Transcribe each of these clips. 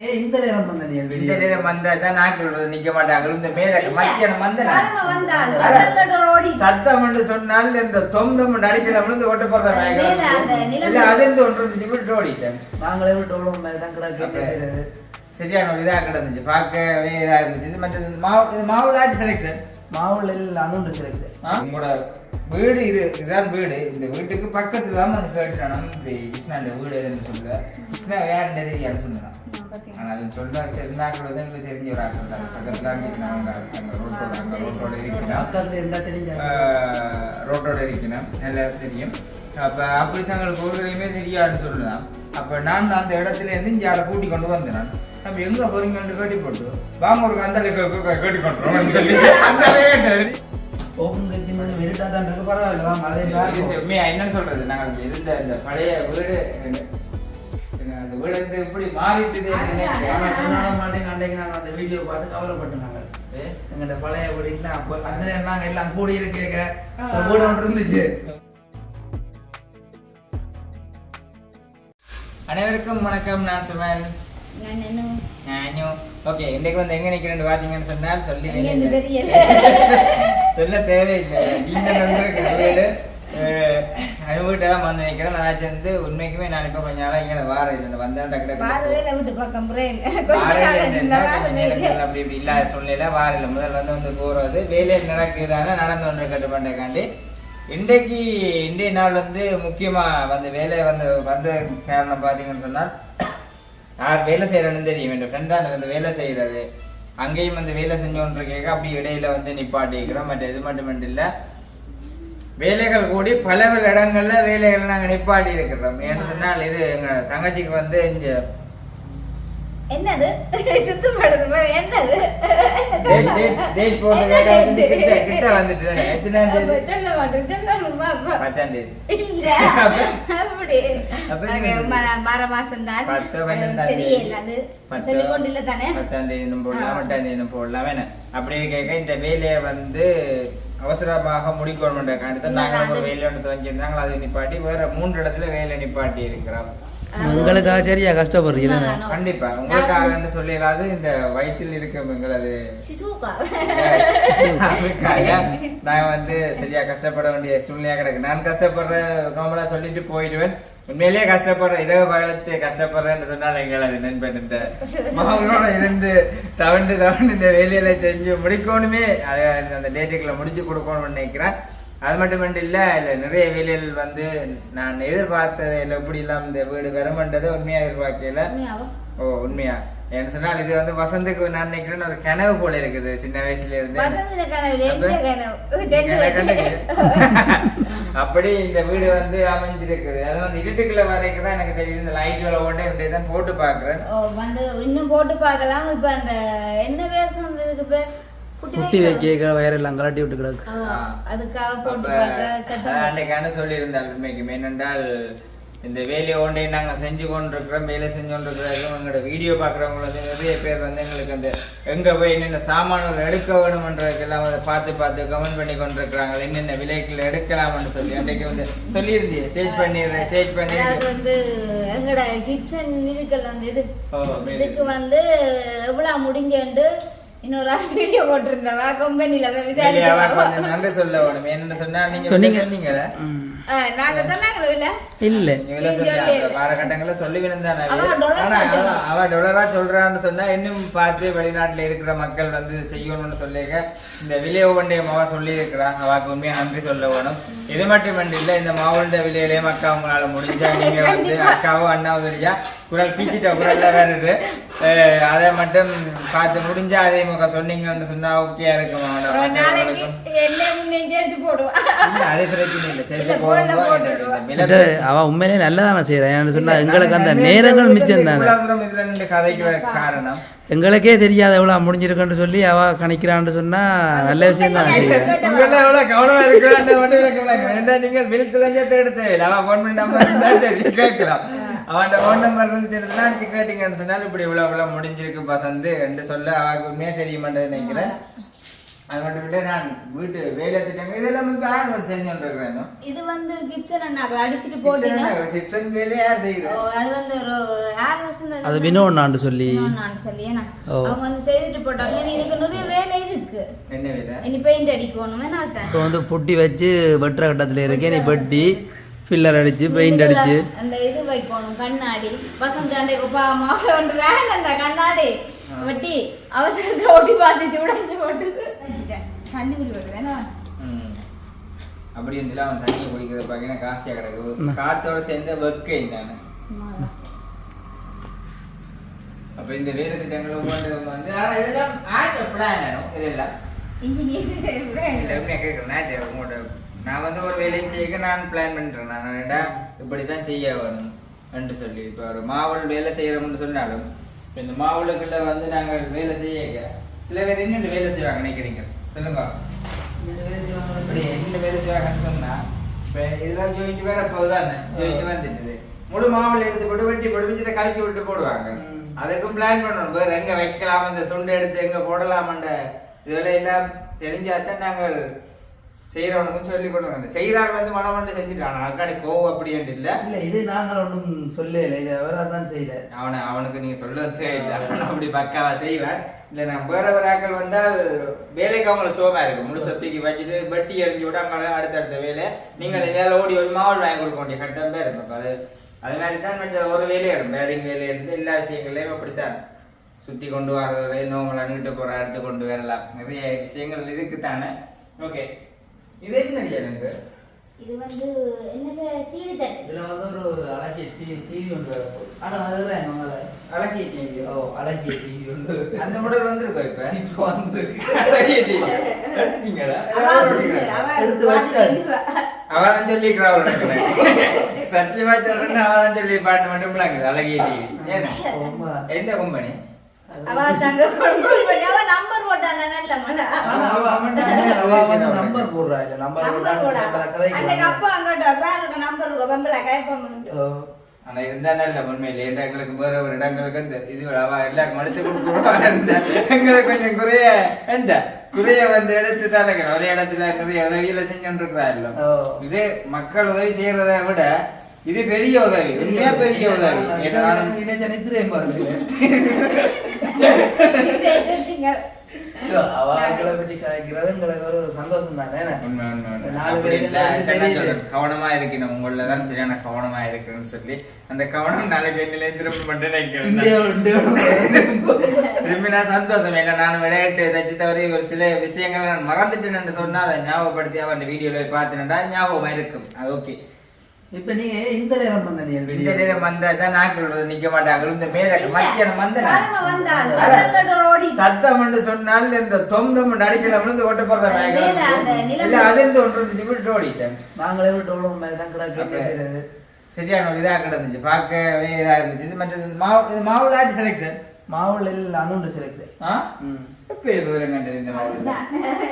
இந்த நேரம் வந்த நீ இந்த நேரம் வந்தா தான் நாட்கள் நிக்க மாட்டாங்க இந்த மேல மத்தியானம் வந்த. சத்தம் என்று சொன்னால் இந்த தொந்தம் மேல அந்த நிலம். இல்ல அது இந்த ஒன்று இருந்துச்சு விட்டு ஓடிட்டேன். நாங்களே விட்டு மாதிரி தான் கிடக்கு சரியான ஒரு இதா கிடந்துச்சு. பார்க்கவே இதா இருந்துச்சு. இது மற்றது இது மாவு இது மாவுல ஆட்டி செலெக்ஷன் மாவுல அணுண்டு சிறக்குது உங்களோட வீடு இது இதுதான் வீடு. இந்த வீட்டுக்கு பக்கத்துல தான் கேட்டுறான் இப்படி கிருஷ்ணாண்ட வீடு எதுன்னு சொல்ல கிருஷ்ணா வேற என்ன தெரியாது சொன்னான் ஆனா அது சொல்ல தெரிஞ்சா கூட தான் எங்களுக்கு தெரிஞ்ச ஒரு ஆட்கள் தான் பக்கத்துல அங்க அங்க ரோட்டோட அங்க ரோட்டோட ஆஹ் ரோட்டோட இருக்கணும் நல்லா தெரியும் அப்ப அப்படி தங்களுக்கு ஒருவரையுமே தெரியாதுன்னு சொல்லலாம் அப்ப நான் அந்த இடத்துல இருந்து இங்க அதை கூட்டி கொண்டு வந்தேன் அப்ப எங்க போறீங்கன்னு கேட்டி போட்டு வாங்க ஒரு அந்த கேட்டி கொண்டு சொல்லி அந்த என்ன சொல்றது நாங்க இருந்த இந்த பழைய வீடு வந்து எப்படி மாறிட்டுது ஆனா சொன்னால மாட்டேங்க அன்றைக்கு நாங்க அந்த வீடியோ பார்த்து கவலைப்பட்டு நாங்க எங்கள்ட்ட பழைய வீடு இல்ல அப்போ அந்த நேரம் நாங்க எல்லாம் கூடி இருக்க ஒரு வீடு ஒன்று இருந்துச்சு. அனைவருக்கும் வணக்கம். நான் சுமன். நான் என்ன- நானும் ஓகே இன்னைக்கு வந்து எங்க நிக்கிறேன்னு பாத்தீங்கன்னு சொன்னால் சொல்லி. சொல்ல தேவையில்லை. வீடு அனுபவிட்டு தான் வந்து நிக்கிறேன். நான் சேர்ந்து உண்மைக்குமே நான் இப்ப கொஞ்ச நாளா இங்க வார இல்லை. வந்தேன் டக்கு. அப்படி இப்படி இல்லாத சூழ்நிலை வார இல்லை. முதல் வந்து வந்து போறது. வேலை நடக்குதானே நடந்து ஒன்று கட்டுப்பாட்டுக்காண்டி இன்றைக்கு இன்றைய நாள் வந்து முக்கியமா வந்து வேலை வந்து வந்த காரணம் பார்த்தீங்கன்னு சொன்னால் யார் வேலை செய்யறேன்னு தெரியும் என் ஃப்ரெண்ட் தான் வந்து வேலை செய்யறது. அங்கேயும் வந்து வேலை செஞ்சோன்னு கேட்க அப்படி இடையில வந்து நிப்பாட்டிக்கிறோம். மற்ற இது மட்டும் இல்லை. வேலைகள் கூடி பல இடங்கள்ல வேலைகளை நாங்க நிப்பாட்டி இருக்கிறோம் ஏன்னு சொன்னால் இது எங்க தங்கச்சிக்கு வந்து இங்க என்னது? சுத்தப்படுது பாரு, என்னது? டேட் டேட் டேட் போட்டு கேட்டா வந்து கிட்ட கிட்ட வந்துட்டு தானே. எத்தனாம் தேதி? சொல்ல மாட்டேன் சொல்லணுமா அப்பா? பத்தாம் தேதி. இல்ல அப்படி. அப்ப நாங்க நீங்க- ம- மர மாசம் தான் பத்து பன்னெண்டாம் தேதி. தெரியல அது பத்து- சொல்லிக் கொண்டு இல்ல தானே? பத்தாம் தேதி போடலாம். எட்டாம் தேதி போடலாம் வேணாம் அப்படி கேட்க இந்த வேலையை வந்து அவசரமாக முடிக்கணுன்றக்காண்டி தான் நாங்கள் இல்ல, ஒரு அது- வேலை ஒன்று துவங்கியிருந்தாங்க அதை நிப்பாட்டி வேற மூன்று இடத்துல வேலை நிப்பாட்டி இருக்கிறோம் உங்களுக்காக சரியா கஷ்டப்படுறீங்க. கண்டிப்பா. உங்களுக்காக சொல்லிடாது இந்த வயிற்றில் இருக்கும் எங்களது நான் வந்து சரியா கஷ்டப்பட வேண்டிய சூழ்நிலையா கிடக்கு. நான் கஷ்டப்படுற நார்மலா சொல்லிட்டு போயிடுவேன். உண்மையிலேயே கஷ்டப்படுற இரவு பகலத்து கஷ்டப்படுறேன்னு சொன்னால் எங்களது நண்பன் இந்த மகளோட இருந்து தவண்டு தவண்டு இந்த வேலையில செஞ்சு முடிக்கணுமே. அதை அந்த டேட்டுக்குள்ள முடிச்சு கொடுக்கணும்னு நினைக்கிறேன். அது மட்டும் இல்ல இல்ல நிறைய வேலைகள் வந்து நான் எதிர்பார்த்தது இல்லை எப்படி இல்லாம இந்த வீடு வரமன்றதை உண்மையா எதிர்பார்க்கல. ஓ உண்மையா. ஏன்னு சொன்னால் இது வந்து வசந்துக்கு நான் நினைக்கிறேன் ஒரு கனவு போல இருக்குது சின்ன வயசுல இருந்து. அப்படி இந்த வீடு வந்து அமைஞ்சிருக்குது. அது வந்து இருட்டுக்குள்ள வரைக்கும் தான் எனக்கு தெரியுது. இந்த ஓட்டே இப்படி தான் போட்டு பாக்குறேன் வந்து இன்னும் போட்டு பார்க்கலாம் இப்ப அந்த என்ன பேசணும் இதுக்கு பேர்? குட்டி வைக்க வயரெல்லாம் கலட்டி விட்டு கிடக்கு. அதுக்காக போட்டு பார்க்க சட்டம் அன்னைக்கான சொல்லியிருந்தாள் உண்மைக்கு. என்னென்றால் இந்த வேலையை ஒன்றே நாங்க செஞ்சு கொண்டிருக்கிறோம் வேலை செஞ்சு கொண்டிருக்கிறோம் எங்களோட வீடியோ பார்க்குறவங்க வந்து நிறைய பேர் வந்து எங்களுக்கு அந்த எங்க போய் என்னென்ன சாமான்கள் எடுக்க வேணுமன்றதுக்கெல்லாம் அதை பார்த்து பார்த்து கமெண்ட் பண்ணி கொண்டிருக்கிறாங்க. என்னென்ன விலைகள் எடுக்கலாம்னு சொல்லி அன்றைக்கு வந்து சொல்லியிருந்தீங்க. சேஜ் பண்ணிடுறேன் அதாவது பண்ணிடுறேன் வந்து எங்கட கிச்சன் இதுக்கள் வந்து இது. இதுக்கு வந்து எவ்வளவு முடிஞ்சேன்ட்டு இன்னொரு ஆள் வீடியோ போட்டிருந்தவா? கம்பெனில நன்றி சொல்ல வேணும். என்னன்னு சொன்னா நீங்க சொன்னீங்க. நாங்க சொன்னாங்களோ இல்ல இல்ல. நீங்க வெளியே சொல்லி விழுந்தானே அவ டொலரா சொல்றான்னு சொன்னா இன்னும் பார்த்து வெளிநாட்டுல இருக்கிற மக்கள் வந்து செய்யணும்னு சொல்லிக்க இந்த விலைய ஒன்றைய மாவா சொல்லி இருக்கிறாங்க அவாக்கு உண்மையா நன்றி சொல்ல வேணும். இது மட்டும் இல்ல இந்த மாவுண்ட விலையிலேயே அக்கா உங்களால முடிஞ்சா நீங்க வந்து அக்காவும் அண்ணாவும் தெரியா குரல் கீச்சிட்ட குரல்ல வருது. அதை மட்டும் பார்த்து முடிஞ்சா அதே முக சொன்னீங்கன்னு சொன்னா ஓகே இருக்குமா. அது பிரச்சனை இல்ல. சேர்த்து இது அவ உண்மையிலே நல்லதான செய்யறேன் ஏன்னு சொன்னா எங்களுக்கு அந்த நேரங்கள் மிச்சம் தானே? எங்களுக்கே தெரியாத எவ்வளவு முடிஞ்சிருக்குன்னு சொல்லி அவ கணிக்கிறான்னு சொன்னா நல்ல விஷயம் தான்? உங்கள எவ்வளவு கவனமா இருக்கிறான்னு மட்டும் எனக்கு விளக்கம். ஏன்டா நீங்க வில் அவன் போன் பண்ணி நம்பர் கேட்கலாம். அவன்கிட்ட ஃபோன் நம்பர் இருந்து தெரிஞ்சுனா அடிச்சு கேட்டீங்கன்னு சொன்னால் இப்படி இவ்வளவு இவ்வளவு முடிஞ்சிருக்கு பசந்து என்று சொல்ல உண்மையா தெரிய மாட்டேன்னு நினைக்கிறேன். அது மட்டும் இல்லை நான் வீட்டு வேலை திட்டங்க இதெல்லாம் வந்து யார் வந்து செஞ்சுட்டு இது வந்து கிப்சன் அண்ணாக்கு அடிச்சிட்டு போட்டீங்க கிச்சன் வேலையை யார் ஓ, செய்கிறேன் அது வந்து தான் அது சொல்லி நான். அவங்க வந்து செய்துட்டு போட்டாங்க இதுக்கு நிறைய வேலை இருக்கு என்ன வேலை இனி பெயிண்ட் அடிக்கணும்? இப்போ வந்து புட்டி வச்சு வெட்டுற கட்டத்தில் இருக்கேன் நீ வெட்டி ஃபில்லர் அடிச்சு பெயிண்ட் அடிச்சு அந்த இது வைக்கணும் கண்ணாடி வசந்த் அண்டைக்கு பாமா ஒன்று வேன் அந்த கண்ணாடி வெட்டி அவசரத்துல ஒட்டி பார்த்துச்சு உடஞ்சு போட்டு வச்சுட்டேன். தண்ணி குடி போட்டு வேணா ம். அப்படி இருந்தாலும் அவன் தண்ணியை குடிக்கிறத பார்த்தீங்கன்னா காசியாக கிடக்கு காத்தோட சேர்ந்து வெக்கை நான் அப்ப இந்த வேலை திட்டங்கள் வந்து ஆனா இதெல்லாம் ஆட் பிளான் வேணும். இதெல்லாம். நான் வந்து ஒரு வேலையை செய்ய நான் பிளான் பண்ணுறேன் நான் வேண்டா இப்படி தான் செய்ய வேணும் என்று சொல்லி இப்போ ஒரு மாவுள் வேலை செய்கிறோம்னு சொன்னாலும் இப்போ இந்த மாவுளுக்குள்ள வந்து நாங்கள் வேலை செய்ய சில பேர் என்னென்ன வேலை செய்வாங்க நினைக்கிறீங்க. சொல்லுங்க. இப்படி வேலை செய்வாங்கன்னு சொன்னா இப்போ இதெல்லாம் ஜோயிண்ட் வேற போகுதானே ஜோயிண்ட் வந்துட்டுது முழு மாவுளை எடுத்து போட்டு வெட்டி போட்டு கலக்கி விட்டு போடுவாங்க. அதுக்கும் பிளான் பண்ணணும். வேற எங்க வைக்கலாம்? இந்த துண்டை எடுத்து எங்க போடலாமன்ற இதெல்லாம் எல்லாம் தெரிஞ்சாதான் நாங்கள் செய்யறவனுக்கும் சொல்லி கொடுங்க. செய்யறாங்க வந்து மனம் பண்ணி செஞ்சுட்டான். அக்காடி கோவம் அப்படின்ட்டு இல்ல? இல்ல இது நாங்கள் ஒன்றும் சொல்லல. இது அவராக தான் செய்யல அவனை அவனுக்கு நீங்க சொல்லவே இல்லை. அவன் அப்படி பக்காவா செய்வான். இல்ல நான் வேற வேற ஆட்கள் வந்தால் வேலைக்கு அவங்களுக்கு சோமா இருக்கு. முழு சொத்திக்கு வச்சுட்டு வெட்டி எறிஞ்சு விட்டு அங்கே அடுத்தடுத்த வேலை. நீங்கள் எங்கேயாவது ஓடி ஒரு மாவல் வாங்கி கொடுக்க வேண்டிய கட்டம் பேர் இருக்கும் அது அது மாதிரி தான் மற்ற ஒரு இருக்கும் பேரிங் வேலையிலிருந்து எல்லா விஷயங்களையும் அப்படித்தான் சுத்தி கொண்டு வர்றதுல நோமலை நீட்டு போற அடுத்து கொண்டு வரலாம். நிறைய விஷயங்கள் இருக்குதானே? ஓகே இது என்ன எனக்கு? இது வந்து என்ன டிவி தட்டு. இதுல வந்து ஒரு அழகிய டிவி டிவி ஒன்று ஆனா அதுதான் எங்க மேல? அழகிய டிவி ஓ அழகிய டிவி ஒன்று அந்த மாடல் இப்ப? இப்போ அழகிய டிவி எடுத்துட்டீங்களா? எடுத்து. அவதான் சொல்லிக்கிறா சத்தியமா சொல்றேன்னு அவதான் சொல்லி பாட்டு மட்டும் அழகிய டிவி ஏன்னா. எந்த கம்பெனி அவ தங்க phone பண்ணி அவ number போட்டானா? நல்ல. ஆனா அவ அவன்ட அவ வந்து நம்பர் போடுறா. இல்ல நம்பர் number போடா. அந்த அங்கிட்ட பேருக்கு number இருக்கும். வெம்பல கைப்பம் ஆனா இருந்தா நல்ல உண்மையில ஏன்டா எங்களுக்கு வேற ஒரு இடங்களுக்கு இந்த இது அவ எல்லாருக்கும் மடிச்சு கொடுக்குறோம் எங்களுக்கு கொஞ்சம் குறைய என்ன குறைய வந்து எடுத்து தரக்கணும் ஒரே இடத்துல நிறைய உதவியில செஞ்சுட்டு இருக்கிறா இல்ல ஓ. இது மக்கள் உதவி செய்யறதை விட இது பெரிய உதவி உண்மையா பெரிய உதவி. அவங்களை பற்றி எங்களுக்கு ஒரு சந்தோஷம் தானே? இல்ல. கவனமா இருக்கணும் உங்கள தான் சரியான கவனமா இருக்குன்னு சொல்லி. அந்த கவனம் நாளைக்கு என்னிலே திரும்ப மட்டும் திரும்பி நான் சந்தோஷம். ஏன்னா நான் விளையாட்டு தவறி ஒரு சில விஷயங்கள் நான் மறந்துட்டேன்னு சொன்னா அதை ஞாபகப்படுத்தி அவன் வீடியோல பார்த்தேன்டா ஞாபகம் இருக்கும். அது ஓகே. இப்ப நீங்க இந்த நேரம் வந்த நீ இந்த நேரம் வந்தா தான் நாட்கள் நிக்க மாட்டாங்க இந்த மேல மத்தியானம் வந்த. சத்தம் என்று சொன்னால் இந்த தொந்தம் அடிக்கலாம் இந்த ஓட்ட போடுற அது மேல அந்த நிலம் இல்ல அது இந்த ஒன்று இருந்துச்சு விட்டு ஓடிட்டேன். நாங்களே விட்டு ஓடும் மாதிரி தான் சரியான ஒரு இதா கிடந்துச்சு. பார்க்கவே இதா இருந்துச்சு. இது மற்றது மாவு இது மாவுல ஆட்டி செலெக்ஷன் இந்த-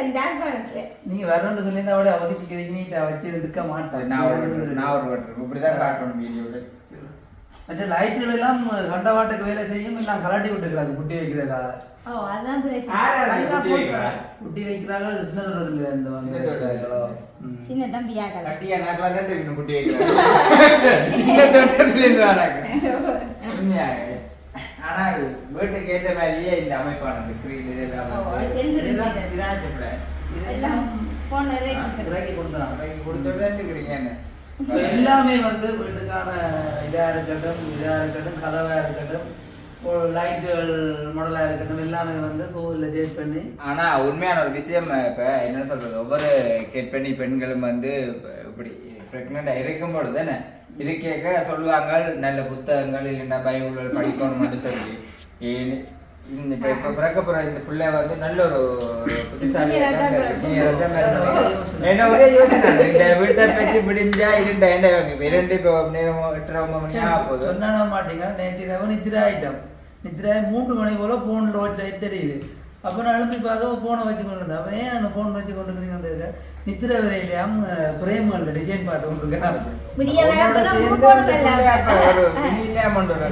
இந்த ஆல்பம்ல. நீங்க வரணும்னு சொல்லியிருந்தா விட ஒதுக்கி நீட்டா வச்சு எடுக்க மாட்டேன் நான் ஒரு நான் இப்படிதான் காட்டணும் வீடியோல மற்ற லைட்டுகள் எல்லாம் கண்டவாட்டுக்கு வேலை செய்யும் எல்லாம் கலாட்டி விட்டுருக்காங்க. குட்டி வைக்கிறதுக்காக. குட்டி வைக்கிறார்கள் சின்ன தொடர்ல இந்த சின்ன தம்பியாக கட்டியா நாட்களா தான் இருக்கணும் குட்டி வைக்கிறேன் இந்த தோட்டத்துல இருந்து வராங்க உண்மையாக. ஆனால் வீட்டுக்கு ஏற்ற மாதிரியே இந்த அமைப்பானது கிரீல் இதெல்லாம். இதுதான் சொல்ல. கொடுத்துருக்கு. இறக்கி கொடுத்தது தான் இருக்கிறீங்க என்ன எல்லாமே வந்து வீட்டுக்கான இதா இருக்கட்டும் இதா இருக்கட்டும் கதவா இருக்கட்டும் லைட்டுகள் மாடலா இருக்கட்டும் எல்லாமே வந்து கோவில்ல சேஸ் பண்ணி ஆனா உண்மையான ஒரு விஷயம் இப்ப என்ன சொல்றது ஒவ்வொரு கெட்பெண்ணி பெண்களும் வந்து இப்ப இப்படி பிரெக்னண்டா இருக்கும் பொழுது தானே இருக்கேக்க சொல்லுவாங்க நல்ல புத்தகங்கள் இல்லைன்னா பைபிள்கள் படிக்கணும்னு சொல்லி. ஏன்னு இந்த இப்ப பிறக்க போற இந்த பிள்ளை வந்து நல்ல ஒரு. என்ன ஒரே யோசனை இந்த வீட்டை பற்றி இருண்ட? என்ன இரண்டு இப்போ நேரம் எட்டரை ஒன்பது மணி ஆக போகுது. சொன்னா மாட்டீங்க நேற்று இரவு நித்திர ஆயிட்டோம் நித்திர மூன்று மணி போல போன் ரோட் லைட் தெரியுது. அப்ப நான் எழுப்பி பார்க்க போனை வச்சு கொண்டு இருந்தேன் அப்ப ஏன் நான் போன் வச்சு கொண்டு இருக்கீங்க நித்திர வரையிலையாம் பிரேமல்ல டிசைன் பார்த்து கொண்டிருக்கேன் அந்த.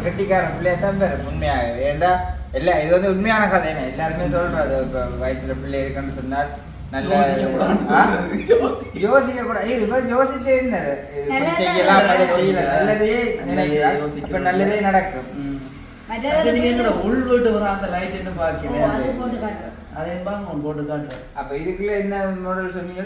கெட்டிக்காரன் பிள்ளைய தான் பேரு உண்மையாக ஏண்டா இல்ல இது வந்து உண்மையான கதை என்ன? எல்லாருமே சொல்றது இப்ப வயிற்றுல பிள்ளை இருக்குன்னு சொன்னால் நல்ல? யோசிக்க கூட யோசிச்சு நல்லதே செய்யலாம் நல்லதே. செய்யலாம் நல்லதே நினைக்கிறா யோசிக்கணும். அப்ப நல்லதே நடக்கும். ம். மற்றது அது நீங்க எங்கட உள் வீட்டு வர அந்த லைட் என்ன பாக்கல அது பாங்க உன் போட்டு காட்டுறேன் அப்ப இதுக்குள்ள என்ன மாடல் சொன்னீங்க.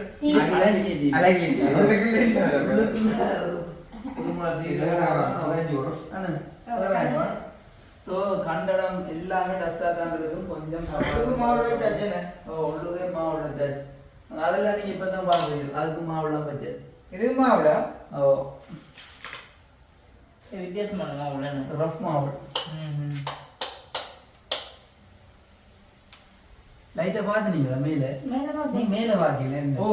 So, கண்டடம் எல்லாமே டஸ்டா தான் இருக்கும் கொஞ்சம் மாவுல வச்சாச்சுன்னு. ஓ, உள்ளுக்கே மாவுள்ள வச்சாச்சு. அதெல்லாம் நீங்க இப்பதான் பாக்குறீங்க அதுக்கு மாவுலாம் வச்சு இது மாவுல ஓ வித்தியாசமான ரஃப் மாவு லைட்டை பாத்துனீங்களா மேல மேல நீ. மேல பாக்கல ஓ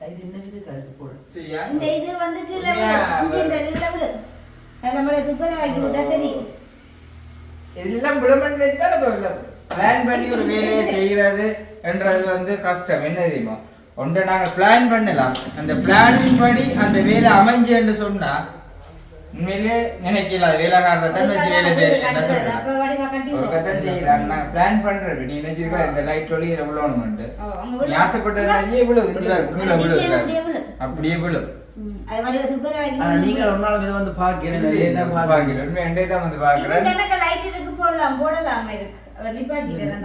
லைட் என்ன இது கருப்பு போடு சரியா இந்த இது வந்து கீழே உண்மையா? விடு. இந்த இந்த இதுல விடு. அது நம்மள துப்புரவாக்கி விட்டா தெரியும். எல்லாம் விளம்பரம் தான் பிளான் பண்ணி ஒரு வேலையை செய்யறது என்றது வந்து கஷ்டம் என்ன தெரியுமா ஒன்றை நாங்கள் பிளான் பண்ணலாம். அந்த பிளான் படி அந்த வேலை அமைஞ்சு என்று சொன்னா உண்மையிலே நினைக்கல அது வேலைக்காரரை தான் வச்சு வேலை செய்யறேன் ஒரு கதை நான் பிளான் பண்றது நீ நினைச்சிருக்க இந்த லைட் ஒளி விடு. நீ ஆசைப்பட்டதுனாலே விழும் இதுல கீழே விஷயம் அப்படியே ஆனா நீங்க ஒரு நாள் இதை வந்து பாக்கிறேன் என்ன பாக்கிறேன் தான் வந்து பாக்குறேன் இருக்கு போடலாம் போடலாம் இருக்கு.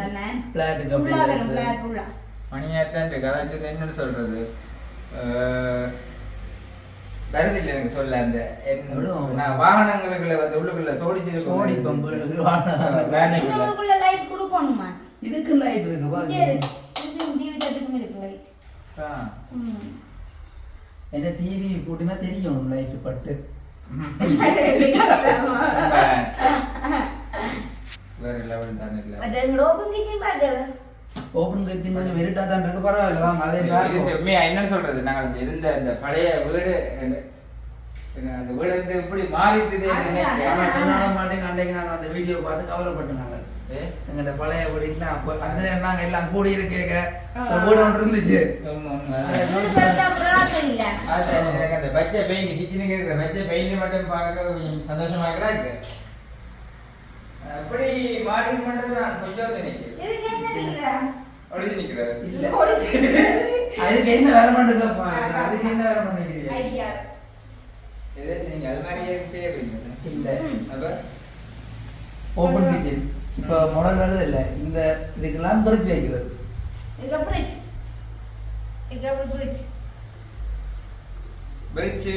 தானே. பிளாட் மணியாத்தான் இருக்கு என்னன்னு சொல்றது? அஹ், வருது இல்லை எனக்கு சொல்ல அந்த வாகனங்களுக்குள்ள வந்து உள்ளுக்குள்ள சோடிச்சு சோடி பம்பு இருக்கு, வாகனம். வேனுக்குள்ள இதுக்குள்ள லைட் கொடுக்கணுமா? இதுக்கு லைட் இருக்கு இங்கே பாக்க இருக்கு. இது டிவி தட்டுக்கும் இருக்கு லைட் என்ன டிவி போட்டுனா தெரியும் லைட் பட்டு. வேற லெவல் தானே இல்ல. கிச்சன் ஓபன் கத்தி கொஞ்சம் வெரிட்டா தான் இருக்கு. பரவாயில்ல வாங்க அதே உண்மையா என்ன சொல்றது? நாங்கள் இருந்த இந்த பழைய வீடு அந்த வீடு வந்து இப்படி மாறிட்டுதே சொன்னாலும் மாட்டேங்க. அன்றைக்கு நாங்க அந்த வீடியோ பார்த்து கவலைப்பட்டோம் நாங்க ஏ? எங்கள்ட்ட பழைய வீடுலாம் அப்போ அந்த நேரம் நாங்க எல்லாம் கூடி இருக்கேங்க. ஒரு வீடு ஒன்று இருந்துச்சு. எனக்கு அந்த பச்சை பெயிண்ட் கிச்சனுக்கு இருக்கிற பச்சை பெயிண்ட் மட்டும் பார்க்க கொஞ்சம் சந்தோஷமா இருக்கு. அப்படி மாறி மட்டும் நான் கொஞ்சம் நினைக்கிறேன். இதுக்கு என்ன நினைக்கிற? ஒளிஞ்சு நிக்கிறாரு இல்ல. அதுக்கு என்ன வேற மாட்டேங்க அதுக்கு என்ன வேற பண்ணிக்கிறீங்க? ஐடியா. எது நீங்க அது மாதிரியே செய்ய போறீங்க இல்ல. அப்ப? ஓபன் கிச்சன் இப்போ முடங்கிறது இல்ல. இந்த இதுக்கெல்லாம் பிரிச்சு வைக்கிறது. இதுக்கு ஃப்ரிட்ஜ் இதுக்கு ஃப்ரிட்ஜ் வெளிச்சு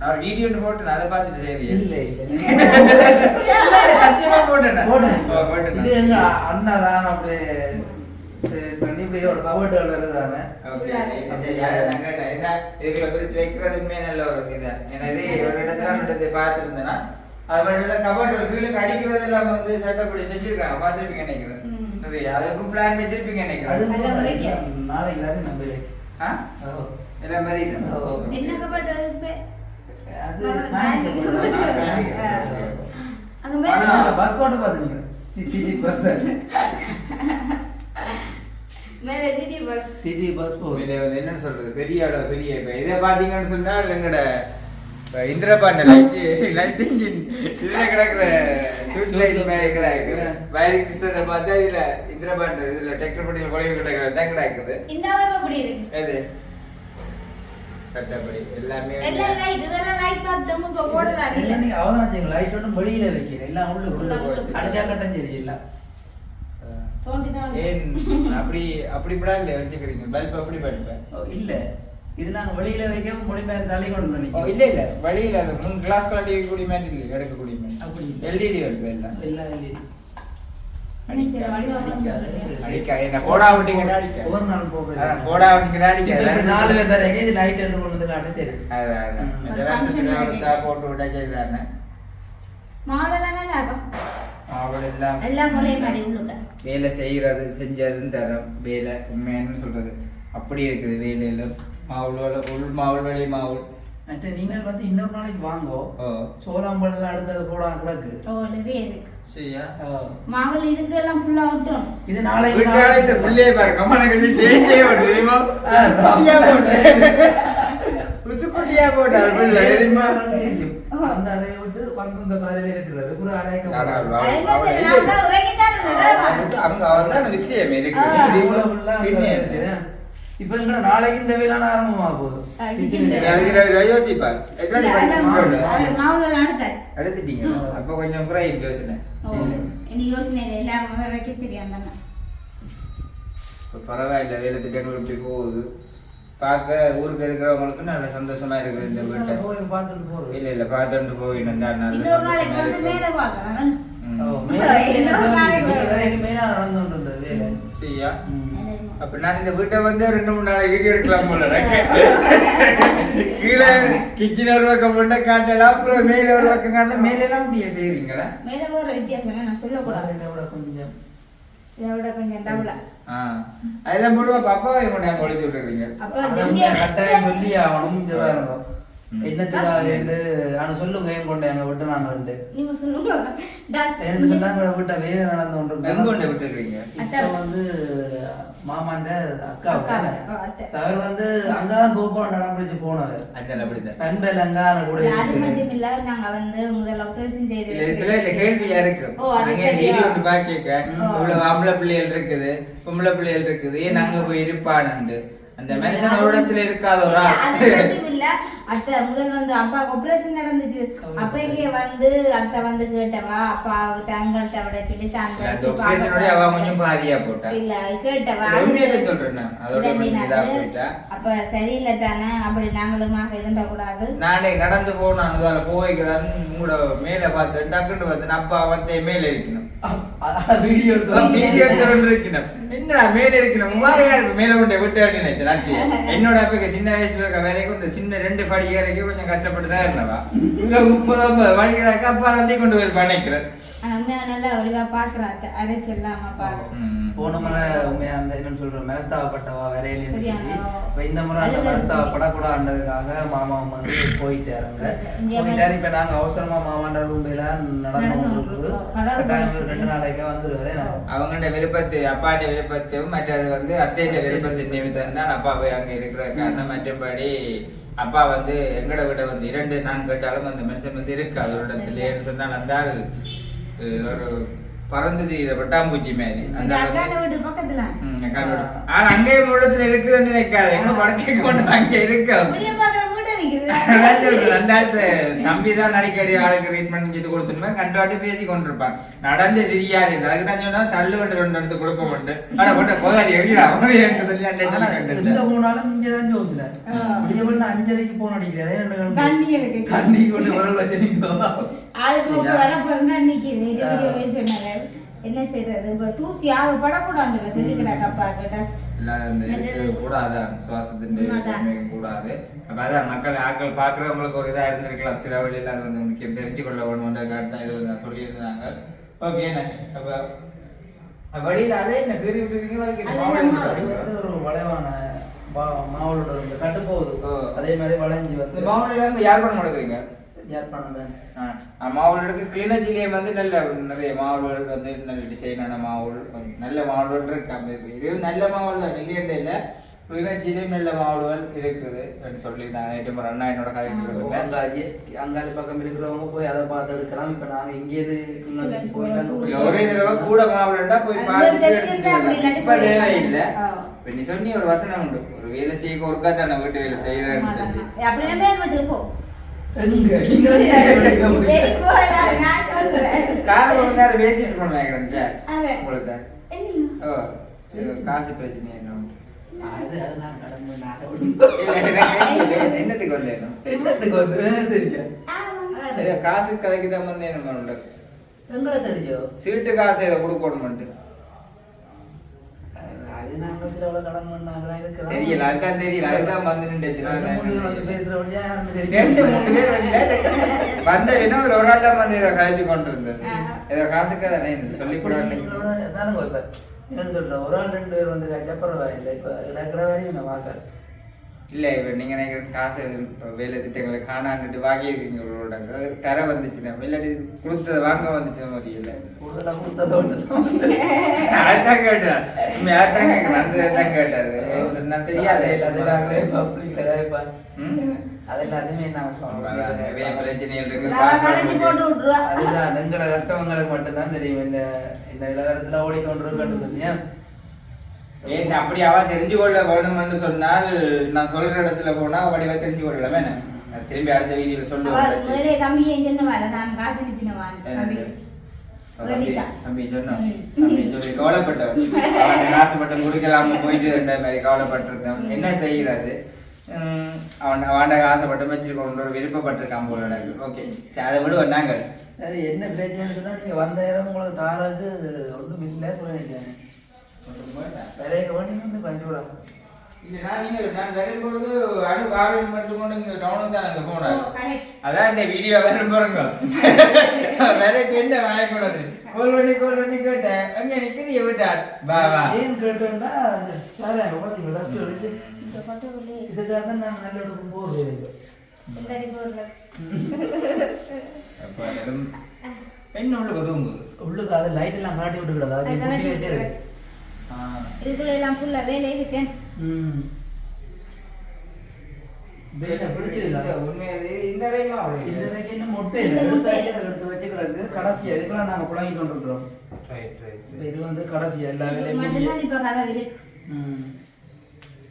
நான் போட்டேன் அதை பார்த்துட்டு சரி இல்ல இல்ல சத்தியமா போட்டேன். போட்டேன். இது. எங்க அண்ணா தான் பண்ணி இப்படியே ஒரு இல்ல, நான் கேட்டேன். ஏன்னா, இதுக்குள்ள பிரிச்சு வைக்கிறதுமே நல்ல ஒரு இது. ஏன்னா, இது ஒரு இடத்துல இடத்தை பார்த்திருந்தேன்னா, அது மட்டும் இல்ல, ஒரு கீழுக்கு அடிக்கிறது எல்லாம் வந்து சட்டப்படி செஞ்சிருக்காங்க. பார்த்திருப்பீங்க நினைக்கிறேன். அதுக்கும் plan வச்சிருப்பீங்க நினைக்கிறேன். நாளைக்கு எல்லாரும் நம்பல ஆ? எல்லாம் மாதிரி பஸ் கோட்டை பாத்துனீங்க சிடி பஸ் மேல சிட்டி பஸ் சிடி பஸ் போகுது வந்து என்னன்னு சொல்றது? பெரிய அளவு பெரிய இப்ப இதை பாத்தீங்கன்னு சொன்னால் இப்ப இந்திரபாண்ட லைட் லைட் இன்ஜின் இதுல கிடக்குற ஸ்ட்ரீட் லைட் மாதிரி கிடக்கு வயரிங் சிஸ்டத்தை பார்த்தா இதுல இந்திரபாண்ட இதுல டெக்டர் பட்டியல் குறைவு கிடக்குறது தான் கிடக்குது. இந்த அமைப்பு அப்படி இருக்கு? எது? சட்டப்படி எல்லாமே எல்லாம் லைட் இதெல்லாம் லைட் பார்த்து முக போடுறாங்க இல்ல எல்லாம் நீங்க அவதானிச்சீங்க லைட் ஒன்றும் வெளியில வைக்கல எல்லாம் உள்ள உள்ள எல்லாம் உள்ளுக்கு. அடிச்சா கட்டம் சரி அப்படி அப்படி பிராண்ட்ல வச்சுக்கிறீங்க? பல்ப் அப்படி பல்ப்? இல்ல. இது நாங்க வெளியில வைக்க மொழிபெயர் தள்ளி கொண்டு நினைக்கிறோம் இல்ல இல்ல. மூணு கிளாஸ் கலட்டி வைக்கக்கூடிய மாதிரி இல்லை எடுக்கக்கூடிய மாதிரி. இல்ல. எல்இடி பல்ப் எல்லாம். எல்லாம் போட்டு விட்டா உள்ளுக்க. வேலை செய்யறது செஞ்சதுன்னு தரோம் வேலை உண்மையானு சொல்றது. அப்படி இருக்குது வேலையில. மாவுள் உள் மாவுள் வெளி மாவுள். மற்ற நீங்கள் வந்து இன்னொரு நாளைக்கு வாங்கோ. ஓ. சோளாம்பழம் அடுத்தது போடா கிடக்கு. சரியா ஆ. மாவுள் இதுக்கு எல்லாம் ஃபுல்லா விட்டுரும் இது நாளைக்கு வீட்டால இந்த புள்ளைய பாரு கம்மனை கஞ்சி தேஞ்சே போட்டு தெரியுமா? உசு குட்டியா போட்டு பிள்ளை. தெரியுமா? தெரியும். அந்த அறையை விட்டு பன்னெண்டு காலையில இருக்கிறது. ஒரு அவ- அவங்க அவர்தான் விஷயம் இருக்கு. இப்ப எங்கட நாளைக்கு இந்த வேளாண் ஆரம்பமாக போகுது. யோசிப்பார் எடுத்துட்டீங்க அப்ப கொஞ்சம் குறையும் யோசனை. ஓ இனி யோசனை எல்லாம் வைக்க இப்ப பரவாயில்ல வேலை திட்டங்கள் இப்படி போகுது. பார்க்க ஊருக்கு இருக்கிறவங்களுக்கு நல்ல சந்தோஷமா இருக்குது இந்த வீட்டை. போய் பார்த்துட்டு போறோம். இல்ல இல்ல பார்த்துட்டு போயிடும் தான் மேல நடந்துட்டு இருந்தது வேலை. சரியா. அப்ப நான் இந்த வீட்டை வந்து ரெண்டு மூணு நாளைக்கு வீடியோ எடுக்கலாம் போல. கீழே கிச்சன் ஒரு பக்கம் பண்ண காட்டலாம் அப்புறம் மேல ஒரு பக்கம் காட்டலாம் மேல எல்லாம் முடிய செய்யறீங்களா மேல ஒரு வித்தியாசம் நான் சொல்லக்கூடாது. இதை விட கொஞ்சம். இதை விட கொஞ்சம் டவுலா. ஆ. அதெல்லாம் போடுவா பாப்பாவை கொண்டு ஒழிச்சு விட்டுறீங்க. அப்ப கட்டாயம் சொல்லி ஆகணும். இங்க பாருங்க. ம். என்னத்துக்காக என்று ஆனா சொல்லுங்க ஏன் கொண்டு எங்க விட்டு நாங்க வந்து நீங்க சொல்லுங்க டஸ்ட் என்ன சொன்னா எங்க வீட்டை வேலை நடந்து கொண்டு எங்க கொண்டு இப்ப வந்து மாமாண்ட அக்கா. அவர் வந்து அங்கதான் போப்போம் நடம் பிடிச்சு அப்படிதான் பண்பேல் அங்கான கூட அது இருக்குது. மட்டும் இல்ல நாங்க வந்து முதல் ஆபரேஷன் செய்து இல்ல, சில இந்த கேள்வியா இருக்கு. அங்க ஒன்று. இவ்வளவு ஆம்பளை பிள்ளைகள் இருக்குது பொம்பளை பிள்ளைகள் இருக்குது ஏன் அங்க போய் இருப்பானுண்டு? அந்த மனுஷன் ஒரு இடத்துல இருக்காத ஒரு ஆள் அது மட்டும் இல்ல அத்தை முதல் வந்து அப்பா ஆபரேஷன் நடந்துச்சு. அப்பைக்கே வந்து அத்தை வந்து கேட்டவா? அப்பா தங்கள்கிட்ட விட சொல்லி அவ கொஞ்சம் பாதியா போட்டா. இல்ல கேட்டவா? சொல்றேன். அப்ப சரியில்லை தானே? அப்படி நாங்களுமாக இருந்த கூடாது நானே நடந்து போனான். அதால போய்க்குதான் உங்களோட மேல பார்த்து டக்குன்னு வந்து அப்பா வந்து மேல இருக்கணும் அதான் வீடியோ எடுத்து வீடியோ எடுத்து இருக்கணும் என்னடா மேல இருக்கிற உமாரியா இருக்கு? மேல கொண்டு விட்டு அப்படின்னு நினைச்சேன் என்னோட அப்பக்கு சின்ன வயசுல இருக்க வரைக்கும் இந்த சின்ன ரெண்டு படி ஏறைக்கும் கொஞ்சம் கஷ்டப்பட்டு தான் இருந்தவா. இங்க முப்பது ஐம்பது அப்பா வந்து கொண்டு போய் பண்ணிக்கிறேன் உண்மையா நல்லா ஒழுங்கா பாக்குறாங்க அரைச்சிடலாம் அப்பா போன முறை உண்மையா அந்த என்னன்னு சொல்ற மனஸ்தாவப்பட்டவா வரையில. இப்ப இந்த முறை அந்த அழுது மனஸ்தாவப்படக்கூடாதுன்றதுக்காக மாமா வந்து போயிட்டாருங்க இங்க போயிட்டாரு இப்ப நாங்க அவசரமா மாமாண்ட ரூம்ல நடந்து. ரெண்டு நாளைக்கு வந்துருவாரு அவங்கள்ட்ட விருப்பத்து அப்பாட்ட விருப்பத்தையும் மற்றது வந்து அத்தையிட்ட விருப்பத்தின் நிமித்தம் தான் அப்பா போய் அங்க இருக்கிற காரணம் மற்றபடி அப்பா வந்து எங்கட விட வந்து இரண்டு நான் கேட்டாலும் அந்த மனுஷன் வந்து இருக்கு அதோட இடத்துலன்னு சொன்னால் வந்தால் பறந்து திரிகிற பட்டாம்பூச்சி மாதிரி அந்த. ஆனா அங்கேயும் இடத்துல இருக்குதுன்னு நினைக்காது. எங்க படக்கை கொண்டு அங்க இருக்கும். ஆளு தம்பி தான் அடிக்கடி ஆளுக்கு ட்ரீட்மெண்ட் கண்டாட்டி பேசி கொண்டிருப்பான். நடந்து தெரியாது. அதுக்கு தான் சொன்னா தள்ளு வண்டு ரெண்டு எடுத்து உண்டு. ஆனா கொண்ட கோதாரி என்று சொல்லி எங்க. போனாலும் இங்கதான் யோசிச்சேன் ஆ. முடிய போல அஞ்சரைக்கு போன் தண்ணி தண்ணி கொண்டு விரல்? வர இது சொன்னாரு. என்ன செய்யறது இப்ப தூசி ஆக படக்கூடாதுல சொல்லிக்கிறாங்க அப்பாக்கு டஸ்ட் கூடாதான் சுவாசத்தின். கூடாது. அப்ப அதான் மக்கள் ஆட்கள் பாக்குறவங்களுக்கு ஒரு இதா இருந்திருக்கலாம். சில வழியில் அது வந்து முக்கியம். தெரிஞ்சு கொள்ள வேணும்ன்ற காட்டு இது சொல்லியிருந்தாங்க. ஓகே அப்ப வழியில அதே என்ன விட்டுருக்கீங்களா? வந்து ஒரு வளைவான மாவுளோட இந்த கட்டு போகுது ஓ. அதே மாதிரி வளைஞ்சி வந்து மாவுளையில இருந்து யார் பண்ண முடக்குறீங்க யாழ்ப்பாணம் தான் மாவுளுக்கு கிளீனச்சிலேயே வந்து நல்ல நிறைய மாவுகள் வந்து நல்ல டிசைனான மாவுள் நல்ல மாவுகள் இருக்கு. இது. நல்ல மாவுள் தான். இல்லையண்டே இல்லை. கிளீனச்சிலேயும் நல்ல மாவுகள் இருக்குது அப்படின்னு சொல்லி நான் நேற்று ஒரு அண்ணா என்னோட கதைக்கு சொன்னேன் அங்க அஜி- அங்காளி பக்கம் இருக்கிறவங்க போய் அதை பார்த்து எடுக்கலாம். இப்ப நாங்க இங்கேயே ஒரே தடவை கூட மாவுலண்டா போய் இல்லாட்டி இப்ப தேவையில்லை. நீ சொன்னி ஒரு வசனம் உண்டு. ஒரு வேலை செய்ய ஒருக்கா தானே வீட்டு வேலை செய்யறேன்னு சொல்லி. அப்படியே வீட்டுக்கு போ. எங்க நீங்க நேரம் பேசிட்டு போனேன் கிடந்தா. உங்களுக்கு? ஓ இது காசு பிரச்சனை என்ன அது அது நான் கடமை நான் விடுங்க. இல்ல, எனக்கு தெரியல. என்னத்துக்கு வந்தேன் என்னத்துக்கு வந்து காசு கதைக்கு தான் வந்தேன் உண்டு. எங்களை தெரியும் சீட்டு காசு இதை கொடுக்கணும்ட்டு கடன் பண்ணாங்களா இருக்கிறோம் தெரியல தெரியல அதுதான் வந்து நின்றுச்சு நான் ரெண்டு மூணு பேர் வந்து நினைச்சேன். பேசுறபடியா யாருமே ரெண்டு தெரியும். மூணு பேர் வரல. வந்த வேணா ஒரு ஒரு ஆள் தான் வந்து இதை கழிச்சு கொண்டு இருந்தது. ஏதோ காசுக்கு தானே சொல்லி கூட தானுங்க இப்ப என்னன்னு சொல்றேன் ஒரு ஆள் ரெண்டு பேர் வந்து கழிச்சா பரவாயில்லை இப்ப நடக்கிற வரையும் நான் வாக்கல் இல்ல இப்ப நீங்க நினைக்கிற காசு எதுவும் இப்ப வேலை திட்டங்களை காணாங்கிட்டு வாங்கியிருக்கீங்க உங்களோட அது தர வந்துச்சுன்னா இல்லாட்டி கொடுத்ததை வாங்க வந்துச்சுன்னா மாதிரி இல்லை. அதான் கேட்டேன். அதான் கேட்கறேன் அந்த தான் கேட்டாரு சொன்னா தெரியாது. அது நாங்களே எல்லாத்தையுமே நான் நிறைய சொல்றேன் பிரச்சனைகள் இருக்கு. அதுதான். எங்களோட கஷ்டவங்களுக்கு மட்டும்தான் தெரியும். இந்த இந்த நிலவரத்துல ஓடிக்கொண்டிருக்கன்னு சொல்லியா ஏன் அப்படி அவ தெரிஞ்சு கொள்ள வேணும்னு சொன்னால் நான் சொல்ற இடத்துல போனா வடிவா தெரிஞ்சு கொள்ளலாமே திரும்பி அடுத்த வீடியோல சொல்லுவேன் தம்பி சொன்னவாள்? நான் காசு அனுப்பினவான் தம்பி. தம்பி தம்பி சொன்னோம் ம். தம்பி சொல்லி கவலைப்பட்டவன் அவன் காசு மட்டும் கொடுக்கலாம போயிட்டு இருந்த மாதிரி கவலைப்பட்டிருந்தவன் என்ன செய்யறது உம், அவன் அவன் காசை மட்டும் வச்சிருக்கோன்ற விருப்பப்பட்டிருக்கான் போல எனக்கு ஓகே. சரி அதை விடுவோம் நாங்கள். என்ன பிரச்சனைன்னு சொன்னா நீங்க வந்த இடம் உங்களுக்கு தாராக்கு ஒன்றும் இல்லை வேலையை வேண்டி வந்து பஞ்சு விடாம நீங்க நான் வரும்பொழுது அணு ஆர்வம் மட்டும் கொண்டு இங்க டவுனுக்கு தான் நாங்க போனோம் அதான் இந்த வீடியோ வரும் பாருங்க வேற என்ன வாய்க்கூடாது கோல் பண்ணி கோல் பண்ணி கேட்டேன் அங்க நிக்கிறிய விட்டாள் வா வா ஏன் சார் இதுக்காக தான் நான் நல்ல அதும் பெண் உள்ளுக்கு தூங்கு உள்ளுக்கு அது லைட் எல்லாம் காட்டி விட்டு இதுக்குள்ள எல்லாம் ஃபுல்லா வேலை இருக்கேன் ம். வேலை பிடிச்சிருக்கா உண்மையாது இந்த வரையுமா அவளுக்கு இந்த வரைக்கும் இன்னும் மொட்டை இல்லை. எடுத்து எடுத்து வச்சு கிடக்கு. கடைசியா இதுக்கெல்லாம் நாங்கள் புழங்கி கொண்டு இருக்கிறோம் ரைட் ரைட் இப்ப இது வந்து கடைசியா எல்லா இது வேலையும் முடிய மட்டும்தான் இப்ப கதை இருக்கு ம்.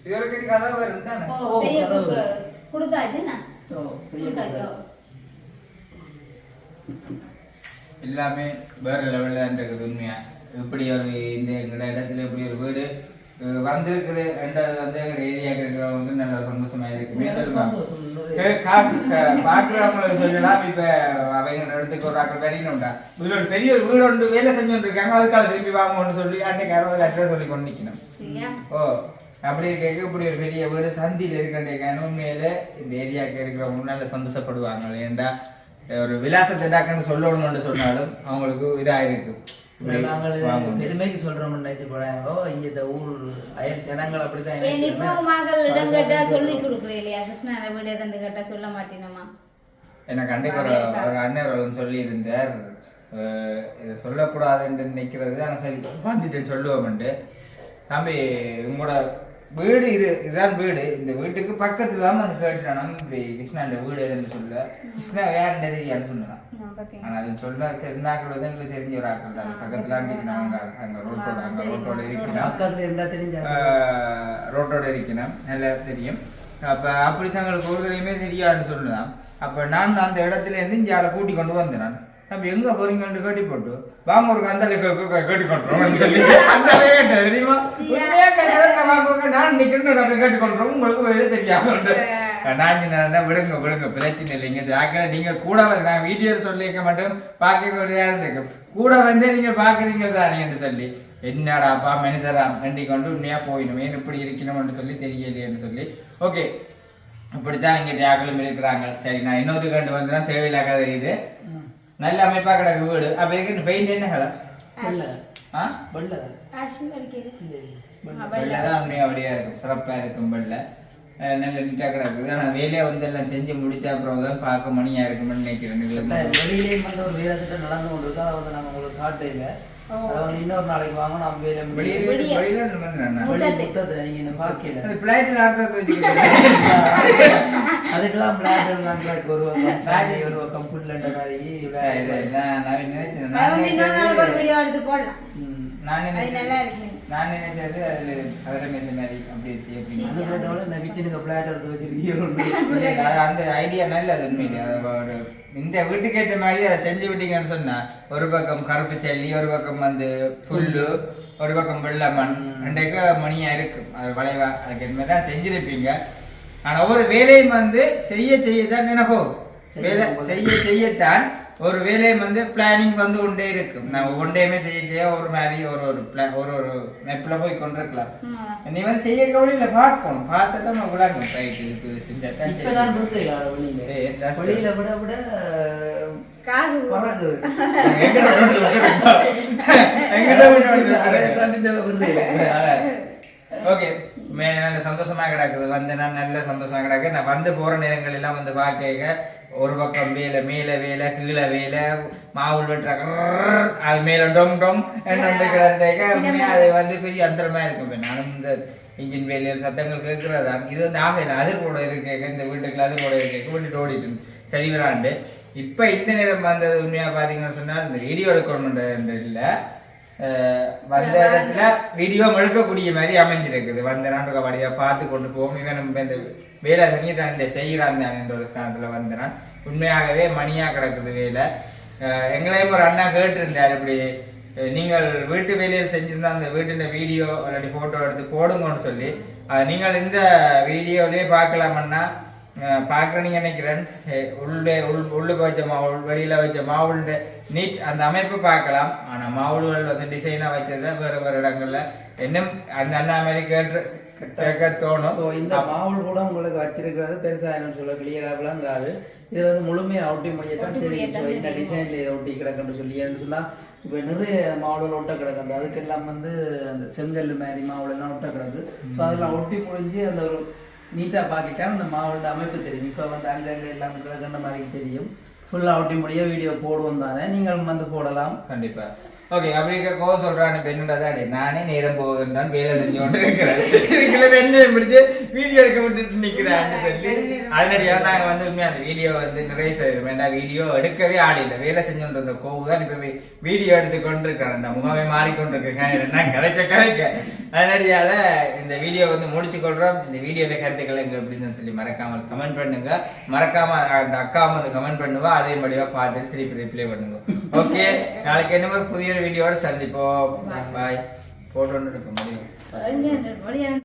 இவருக்கு கதை வரும் தானே ஓ ஓ, செய்ய கதவு. கொடுக்க- கொடுத்தாச்சுன்னா ஸோ கொடுத்தாச்சு? செய்ய எல்லாமே வேற லெவல்ல இருக்குது உண்மையா. இப்படி ஒரு இந்த எங்களோட இடத்துல இப்படி ஒரு வீடு வந்திருக்குது ரெண்டாவது வந்து எங்க ஏரியாக்கு இருக்கிறவங்க நல்ல சந்தோஷமா இருக்கு பாக்குறவங்களுக்கு சொல்லலாம். இப்ப அவங்க இடத்துக்கு ஒரு ஆக்கள் கடினம்டா இதுல ஒரு பெரிய ஒரு வீடு ஒன்று வேலை செஞ்சு இருக்காங்க அதுக்காக திருப்பி வாங்கணும்னு சொல்லி அன்னைக்கு அறுபது லட்சம் சொல்லி கொண்டு நிக்கணும். சரியா? ஓ அப்படி இருக்க இப்படி ஒரு பெரிய வீடு சந்தியில் இருக்கின்ற உண்மையில இந்த ஏரியாவுக்கு இருக்கிறவங்க நல்ல சந்தோஷப்படுவாங்க ஏன்டா ஒரு விலாசத்தை டாக்குன்னு சொல்லணும்னு சொன்னாலும் அவங்களுக்கு இதா இருக்கு இப்படி நாங்கள். பெருமைக்கு சொல்றோம் நினைத்து போறாங்க இங்க இந்த ஊர் அயல் ஜனங்கள் அப்படித்தான் ஏன் இப்போ நினைக்கிறாங்க. மகள் இடம் கேட்டா சொல்லி கொடுக்குறேன் இல்லையா? கிருஷ்ணா வீடு எதண்டு கேட்டா சொல்ல மாட்டேனமா எனக்கு அன்றைக்கு ஒரு ஒரு அண்ணர் ஒருவன் சொல்லியிருந்தார். அஹ் இதை சொல்லக்கூடாதுன்னு நினைக்கிறது. ஆனால் சரி வந்துட்டு தம்பி உங்களோட வீடு இது இதுதான் வீடு. இந்த வீட்டுக்கு பக்கத்துல தான் வந்து கேட்டான் இப்படி கிருஷ்ணாண்ட வீடு எதுன்னு சொல்ல. கிருஷ்ணா வேற தெரியான்னு சொன்னான். ஆனா அது சொல்ல தெரிஞ்சாக்கள் வந்து எங்களுக்கு தெரிஞ்ச ஒரு ஆக்கள் தான். பக்கத்துல அங்க அங்க ரோட்டோட அங்க ரோட்டோட ரோட்டோட இருக்கணும். நல்லா தெரியும். அப்ப அப்படி தங்களுக்கு ஒருவரையுமே தெரியாதுன்னு சொல்லுதான். அப்ப நான் அந்த இடத்துல இருந்து இங்க ஆளை கூட்டி கொண்டு வந்தேன் நான். நம்ம எங்க போறீங்கன்னு கேட்டி போட்டு வாங்க ஒரு கந்தலை கேட்டி கொண்டுறோம் சொல்லி அந்தலே கேட்டேன் தெரியுமா? நான் வாங்க அப்படி கேட்டி கொண்டுறோம் உங்களுக்கு வெளியே தெரியாம. நான் சொன்னேன், விடுங்க விடுங்க பிரச்சனை இல்லைங்க ஜாக்கிர நீங்க கூட வந்து நான் வீடியோ சொல்லிக்க மாட்டோம் பார்க்க கூடியதா இருந்திருக்கும் கூட வந்து நீங்க பாக்குறீங்க தானே என்று சொல்லி என்னடாப்பா மனுஷராம் வண்டி கொண்டு உண்மையா போயிடும் ஏன் இப்படி இருக்கணும்னு சொல்லி தெரியலையேன்னு சொல்லி. ஓகே. இப்படித்தான் இங்க தியாகலும் இருக்கிறாங்க. சரி நான் இன்னொரு கண்டு வந்தேன்னா தேவையில்லாத இது. நல்ல அமைப்பா கிடக்கு வீடு. அப்ப இதுக்கு பெயிண்ட் என்ன கலர்? வெள்ள தான் உண்மையா அப்படியா இருக்கும். சிறப்பா இருக்கும் வெள்ளை. நல்ல நீட்டா கிடக்குது. ஆனா வேலையை வந்து எல்லாம் செஞ்சு முடிச்ச அப்புறம் தான் பார்க்க மணியா இருக்கும்னு நினைக்கிறேன் வெளியிலே வந்து ஒரு வேலை திட்டம் நடந்து கொண்டிருக்கு. அதை வந்து நம்ம உங்களுக்கு காட்டையில. இன்னொரு நாளைக்கு வாங்க நம்ம வேலை வெளியில இன்னும் பார்க்கல அது வச்சுக்கிறேன் அதுக்கெல்லாம் பிளாட் பிளாட் ஒரு பக்கம் சாதி ஒரு பக்கம் புல்லன்ற மாதிரி நான் நான் நினைச்சேன். நான் நான் நான் நினைச்சது அதுல அதிர மேசை மாதிரி அப்படி அப்படி அந்த பிளாட்டோட இந்த கிச்சனுக்கு பிளாட் எடுத்து வச்சிருக்கீங்க அந்த ஐடியா நல்லது உண்மையிலே. அது ஒரு இந்த வீட்டுக்கு ஏற்ற மாதிரி அதை செஞ்சு விட்டீங்கன்னு சொன்னா ஒரு பக்கம் கருப்பு சல்லி ஒரு பக்கம் வந்து புல்லு ஒரு பக்கம் வெள்ளை மண் ரெண்டுக்கு மணியா இருக்கும். அது வளைவா அதுக்கு இந்த மாதிரி தான் செஞ்சிருப்பீங்க. ஆனா ஒவ்வொரு வேலையும் வந்து செய்ய செய்யத்தான் நினைக்கும். வேலை செய்ய செய்யத்தான் ஒரு வேலையும் வந்து பிளானிங் வந்து கொண்டே இருக்கும். நான் ஒவ்வொன்றையுமே செய்ய செய்ய ஒரு மாதிரி ஒரு ஒரு plan ஒரு ஒரு மெப்ல போய் கொண்டிருக்கலாம். நீ வந்து செய்ய கவலையில பார்க்கணும். பார்த்தா தான் உனக்கு விளங்கும் ரைட் வெளியில. வெளியில விட விட காது விடுறேன் ஓகே நல்ல சந்தோஷமா கிடக்குது. வந்து நான் நல்ல சந்தோஷமா கிடக்கு நான் வந்து போற நேரங்கள் எல்லாம் வந்து பார்க்க ஒரு பக்கம் வேலை மேல வேலை கீழே வேலை மாவுள் வெட்டுற அது மேல டொங் டொங் என்ன கிடந்தேக்க உண்மையா அது வந்து பெரிய அந்தரமா இருக்கும் நானும் இந்த இன்ஜின் வேலையில் சத்தங்கள் கேட்கிறதான் இது வந்து ஆகல அதிர்வோட இருக்கு இந்த வீட்டுக்குள்ள அதிர்வோட இருக்கு வீட்டு ஓடிட்டு. சரி விராண்டு இப்ப இந்த நேரம் வந்தது உண்மையா பாத்தீங்கன்னு சொன்னா இந்த வீடியோ எடுக்கணும் இல்ல. வந்த இடத்துல வீடியோ எடுக்கக்கூடிய மாதிரி அமைஞ்சிருக்குது. வந்த நாட்டுக்கு வழியா பார்த்து கொண்டு போவோம். இவன் நம்ம இந்த வேலை தண்ணி தான் செய்கிறான் என்ற ஒரு ஸ்தானத்துல வந்தான் உண்மையாகவே மணியா கிடக்குது வேலை. எங்களையும் ஒரு அண்ணா கேட்டிருந்தார் இப்படி நீங்கள் வீட்டு வேலையில் செஞ்சிருந்தா அந்த வீட்டில் வீடியோ இல்லாட்டி போட்டோ எடுத்து போடுங்கன்னு சொல்லி. நீங்கள் இந்த வீடியோலயே பார்க்கலாமன்னா அஹ், பார்க்கறீங்க நினைக்கிறேன். உள்ளே உள் உள்ளுக்கு வச்ச மாவுள் வெளியில வச்ச மாவுள்ட நீட் அந்த அமைப்பு பார்க்கலாம். ஆனா மாவுள்கள் வந்து டிசைனா வச்சதை வேறு வேறு இடங்கள்ல. இன்னும் அந்த அண்ணா மாதிரி கேட்டு கேட்க தோணும். ஸோ இந்த மாவுள் கூட உங்களுக்கு வச்சிருக்கிறது பெருசா என்னன்னு சொல்ல கிளியரா விளங்காது. இது வந்து முழுமையா ஒட்டி முடிய தான் தெரியும். ஸோ இந்த டிசைன்ல ஒட்டி கிடக்குன்னு சொல்லி. ஏன்னு சொன்னா இப்போ நிறைய மாவுள் ஒட்ட கிடக்கு. அந்த அதுக்கெல்லாம் வந்து அந்த செங்கல் மாதிரி மாவுள் எல்லாம் ஒட்ட கிடக்கு. ஸோ அதெல்லாம் ஒட்டி முடிஞ்சு அந்த ஒரு நீட்டா பார்க்கிட்டா அந்த மாவுளோட அமைப்பு தெரியும். இப்போ வந்து அங்கங்க எல்லாம் கிடக்குன்ற மாதிரி தெரியும். ஃபுல்லா ஒட்டி முடிய வீடியோ போடுவோம் தானே. நீங்களும் வந்து போடலாம். கண்டிப்பா. ஓகே அப்படி இருக்க கோ சொல்றான் பெண்ணுடா தான் நானே நேரம் போகுதுன்றான் வேலை செஞ்சு கொண்டு இருக்கிறேன் இதுக்குள்ள என்ன பிடிச்சு வீடியோ எடுக்க விட்டுட்டு நிக்கிறான்னு சொல்லி அதனடியா நாங்க வந்து உண்மையா அந்த வீடியோ வந்து நிறைய செய்யறோம் வீடியோ எடுக்கவே ஆள் இல்லை. வேலை செஞ்சுட்டு இருந்த கோவு தான் இப்ப வீடியோ எடுத்து கொண்டு இருக்கான் அந்த முகமே மாறிக்கொண்டிருக்கேன் நான் கிடைக்க கிடைக்க அதனடியால இந்த வீடியோ வந்து முடிச்சு கொள்றோம் இந்த வீடியோட கருத்துக்களை எங்க எப்படின்னு சொல்லி மறக்காம கமெண்ட் பண்ணுங்க. மறக்காம அந்த அக்கா வந்து கமெண்ட் பண்ணுவா அதே படிவா பார்த்துட்டு திருப்பி ரிப்ளை பண்ணுங்க. ஓகே நாளைக்கு என்ன மாதிரி புதிய வீடியோட சந்திப்போம். பாய் போட்டோ எடுக்க முடியும். வழியா